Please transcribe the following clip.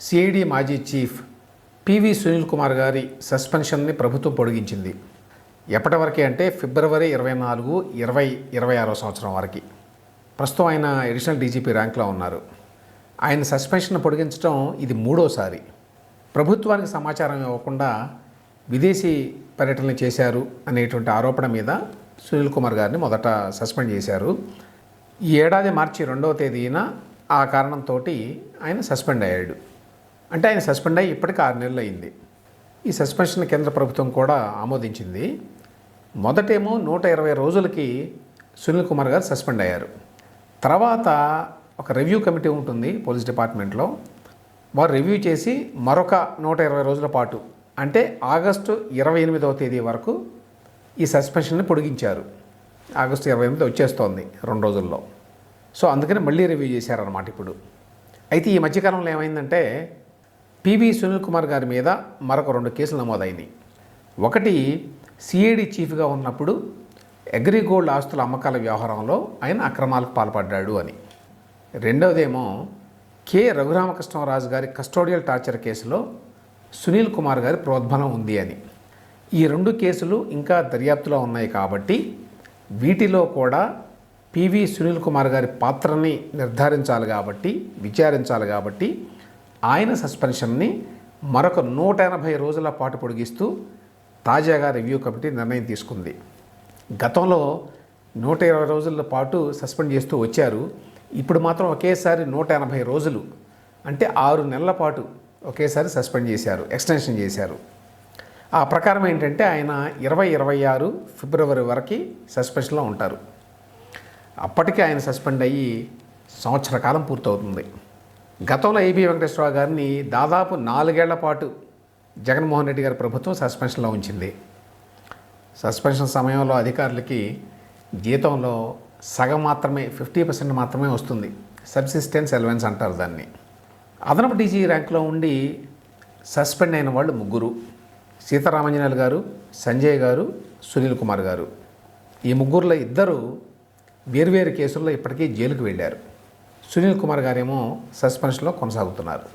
CID మాజీ chief PV Sunil Kumar గారి సస్పెన్షన్ని ప్రభుత్వం పొడిగించింది. ఎప్పటి వరకే అంటే ఫిబ్రవరి ఇరవై నాలుగు ఇరవై ఇరవై ఆరో సంవత్సరం వరకు. ప్రస్తుతం ఆయన అడిషనల్ డీజీపీ ర్యాంక్లో ఉన్నారు. ఆయన సస్పెన్షన్ పొడిగించడం ఇది మూడోసారి. ప్రభుత్వానికి సమాచారం ఇవ్వకుండా విదేశీ పర్యటనలు చేశారు అనేటువంటి ఆరోపణ మీద సునీల్ కుమార్ గారిని మొదట సస్పెండ్ చేశారు. ఈ ఏడాది మార్చి రెండవ తేదీన ఆ కారణంతో ఆయన సస్పెండ్ అయ్యాడు. అంటే ఆయన సస్పెండ్ అయ్యి ఇప్పటికి ఆరు నెలలు అయింది. ఈ సస్పెన్షన్ కేంద్ర ప్రభుత్వం కూడా ఆమోదించింది. మొదటేమో నూట ఇరవై రోజులకి సునీల్ కుమార్ గారు సస్పెండ్ అయ్యారు. తర్వాత ఒక రివ్యూ కమిటీ ఉంటుంది పోలీస్ డిపార్ట్మెంట్లో. వారు రివ్యూ చేసి మరొక నూట ఇరవై రోజుల పాటు అంటే ఆగస్టు ఇరవై ఎనిమిదవ తేదీ వరకు ఈ సస్పెన్షన్ని పొడిగించారు. ఆగస్టు ఇరవై ఎనిమిది వచ్చేస్తోంది రెండు రోజుల్లో. సో అందుకని మళ్ళీ రివ్యూ చేశారన్నమాట ఇప్పుడు. అయితే ఈ మధ్యకాలంలో ఏమైందంటే పివి సునీల్ కుమార్ గారి మీద మరొక రెండు కేసులు నమోదైంది. ఒకటి సిఐడి చీఫ్గా ఉన్నప్పుడు అగ్రిగోల్డ్ ఆస్తుల అమ్మకాల వ్యవహారంలో ఆయన అక్రమాలకు పాల్పడ్డాడు అని. రెండవదేమో కె. రఘురామకృష్ణరాజు గారి కస్టోడియల్ టార్చర్ కేసులో సునీల్ కుమార్ గారి ప్రోద్బలం ఉంది అని. ఈ రెండు కేసులు ఇంకా దర్యాప్తులో ఉన్నాయి కాబట్టి వీటిలో కూడా పివి సునీల్ కుమార్ గారి పాత్రని నిర్ధారించాలి కాబట్టి విచారించాలి కాబట్టి ఆయన సస్పెన్షన్ని మరొక నూట ఎనభై రోజుల పాటు పొడిగిస్తూ తాజాగా రివ్యూ కమిటీ నిర్ణయం తీసుకుంది. గతంలో నూట ఇరవై రోజుల పాటు సస్పెండ్ చేస్తూ వచ్చారు. ఇప్పుడు మాత్రం ఒకేసారి నూట ఎనభై రోజులు అంటే ఆరు నెలల పాటు ఒకేసారి సస్పెండ్ చేశారు ఎక్స్టెన్షన్ చేశారు. ఆ ప్రకారం ఏంటంటే ఆయన ఇరవై ఇరవై ఆరు ఫిబ్రవరి వరకు సస్పెన్షన్లో ఉంటారు. అప్పటికే ఆయన సస్పెండ్ అయ్యి సంవత్సర కాలం పూర్తవుతుంది. గతంలో ఏబీ వెంకటేశ్వరరావు గారిని దాదాపు నాలుగేళ్ళ పాటు జగన్మోహన్ రెడ్డి గారి ప్రభుత్వం సస్పెన్షన్లో ఉంచింది. సస్పెన్షన్ సమయంలో అధికారులకి జీతంలో సగం మాత్రమే ఫిఫ్టీ పర్సెంట్ మాత్రమే వస్తుంది. సబ్సిస్టెన్స్ ఎలవెన్స్ అంటారు దాన్ని. అదనపు డీజీ ర్యాంక్లో ఉండి సస్పెండ్ అయిన వాళ్ళు ముగ్గురు. సీతారామంజనాల్ గారు సంజయ్ గారు సునీల్ కుమార్ గారు. ఈ ముగ్గురులో ఇద్దరు వేర్వేరు కేసుల్లో ఇప్పటికీ జైలుకు వెళ్ళారు. సునీల్ కుమార్ గారేమో సస్పెన్షన్లో కొనసాగుతున్నారు.